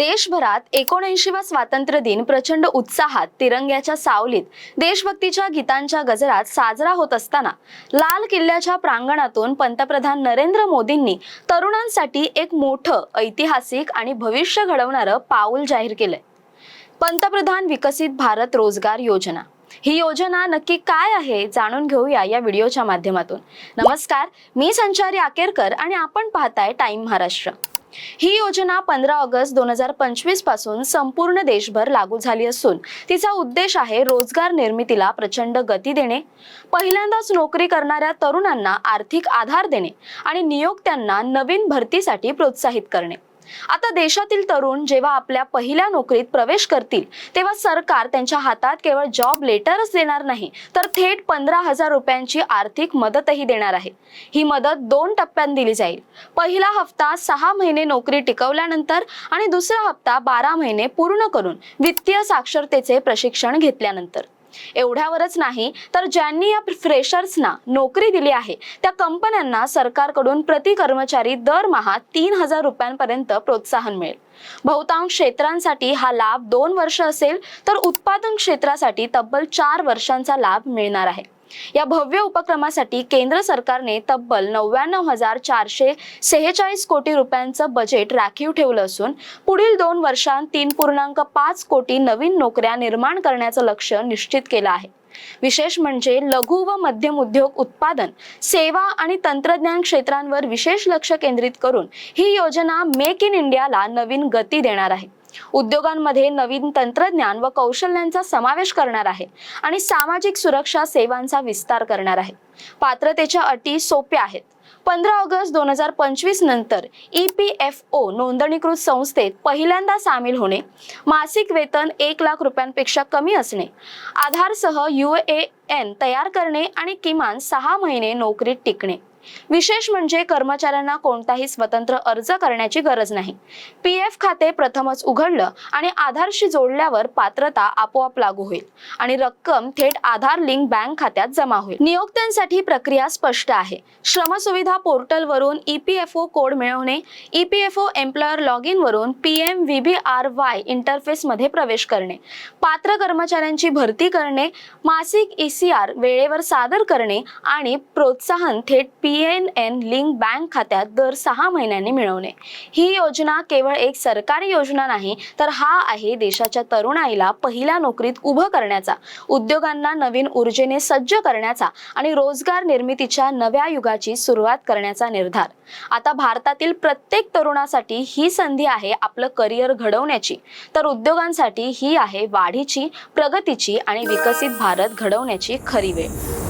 देशभरात एकोणऐंशीवा स्वातंत्र्य दिन प्रचंड उत्साहात तिरंग्याच्या सावलीत देशभक्तीच्या गीतांच्या गजरात साजरा होत असताना लाल किल्ल्याच्या प्रांगणातून पंतप्रधान नरेंद्र मोदींनी तरुणांसाठी एक मोठं ऐतिहासिक आणि भविष्य घडवणारं पाऊल जाहीर केलंय. पंतप्रधान विकसित भारत रोजगार योजना. ही योजना नक्की काय आहे जाणून घेऊया या व्हिडिओच्या माध्यमातून. नमस्कार मी संचारी आकेरकर आणि आपण पाहताय टाइम महाराष्ट्र. ही योजना पंधरा ऑगस्ट दोन हजार पंचवीसपासून संपूर्ण देशभर लागू झाली असून तिचा उद्देश आहे रोजगार निर्मितीला प्रचंड गती देणे पहिल्यांदाच नोकरी करणाऱ्या तरुणांना आर्थिक आधार देणे आणि नियोक्त्यांना नवीन भरतीसाठी प्रोत्साहित करणे. आता देशातील तरुण जेव्हा आपल्या पहिल्या नोकरीत प्रवेश करतील तेव्हा सरकार त्यांच्या हातात केवळ जॉब लेटरच देणार नाही तर थेट पंधरा हजार रुपयांची आर्थिक मदतही देणार आहे. ही मदत दोन टप्प्यात दिली जाईल. पहिला हप्ता सहा महिने नोकरी टिकवल्यानंतर आणि दुसरा हप्ता बारा महिने पूर्ण करून वित्तीय साक्षरतेचे प्रशिक्षण घेतल्यानंतर. एवढ्यावरच नाही तर ज्यांनी या फ्रेशर्सना नोकरी दिली आहे त्या कंपन्यांना सरकारकडून प्रति कर्मचारी दरमहा तीन हजार रुपयांपर्यंत प्रोत्साहन मिळेल. बहुतांश क्षेत्रांसाठी हा लाभ दोन वर्ष असेल तर उत्पादन क्षेत्रासाठी तब्बल चार वर्षांचा लाभ मिळणार आहे. या भव्य उपक्रमासाठी केंद्र सरकारने तब्बल नव्याण्णव हजार चारशे सेहेचाळीस कोटी रुपयांचं बजेट राखीव ठेवलं असून पुढील दोन वर्षांत तीन पूर्णांक पाच कोटी नवीन नोकऱ्या निर्माण करण्याचं लक्ष निश्चित केलं आहे. विशेष म्हणजे लघु व मध्यम उद्योग उत्पादन सेवा आणि तंत्रज्ञान क्षेत्रांवर विशेष लक्ष केंद्रित करून ही योजना मेक इन इंडियाला नवीन गती देणार आहे. उद्योगांमध्ये नवीन तंत्रज्ञान व कौशल्यांचा समावेश करणार आहे आणि सामाजिक सुरक्षा सेवांचा विस्तार करणार आहे. पात्रतेच्या अटी सोप्या आहेत. पंधरा ऑगस्ट दोन हजार पंचवीस नंतर ई पी एफ ओ नोंदणीकृत संस्थेत पहिल्यांदा सामील होणे मासिक वेतन एक लाख रुपयांपेक्षा कमी असणे आधारसह यू ए एन तयार करणे आणि किमान सहा महिने नोकरीत टिकणे. विशेष म्हणजे कर्मचाऱ्यांना कोणताही स्वतंत्र अर्ज करण्याची गरज नाही. पी एफ खाते प्रथमच उघडलं आणि आधारशी जोडल्यावर पात्रता आपोआप लागू होईल आणि रक्कम थेट आधार लिंक बँक खात्यात जमा होईल. नियोक्त्यांसाठी प्रक्रिया स्पष्ट आहे. श्रमसुविधा सुविधा पोर्टल वरून ईपीएफओ कोड मिळवणे ईपीएफओ एम्प्लॉयर लॉग इन वरून P M V B R Y इंटरफेसमध्ये प्रवेश करणे पात्र कर्मचाऱ्यांची भरती करणे मासिक ई सी आर वेळेवर सादर करणे आणि प्रोत्साहन थेट P N N link bank खात्यात दर सहा महिन्यांनी मिळवणे. ही योजना केवळ एक सरकारी योजना नाही तर हा आहे देशाच्या तरुणाईला पहिल्या नोकरीत उभं करण्याचा उद्योगांना नवीन ऊर्जेने सज्ज करण्याचा आणि रोजगार निर्मितीच्या नव्या युगाची सुरुवात करण्याचा निर्धार. आता भारतातील प्रत्येक तरुणासाठी ही संधी आहे आपलं करिअर घडवण्याची तर उद्योगांसाठी ही आहे वाढीची प्रगतीची आणि विकसित भारत घडवण्याची खरी वेळ.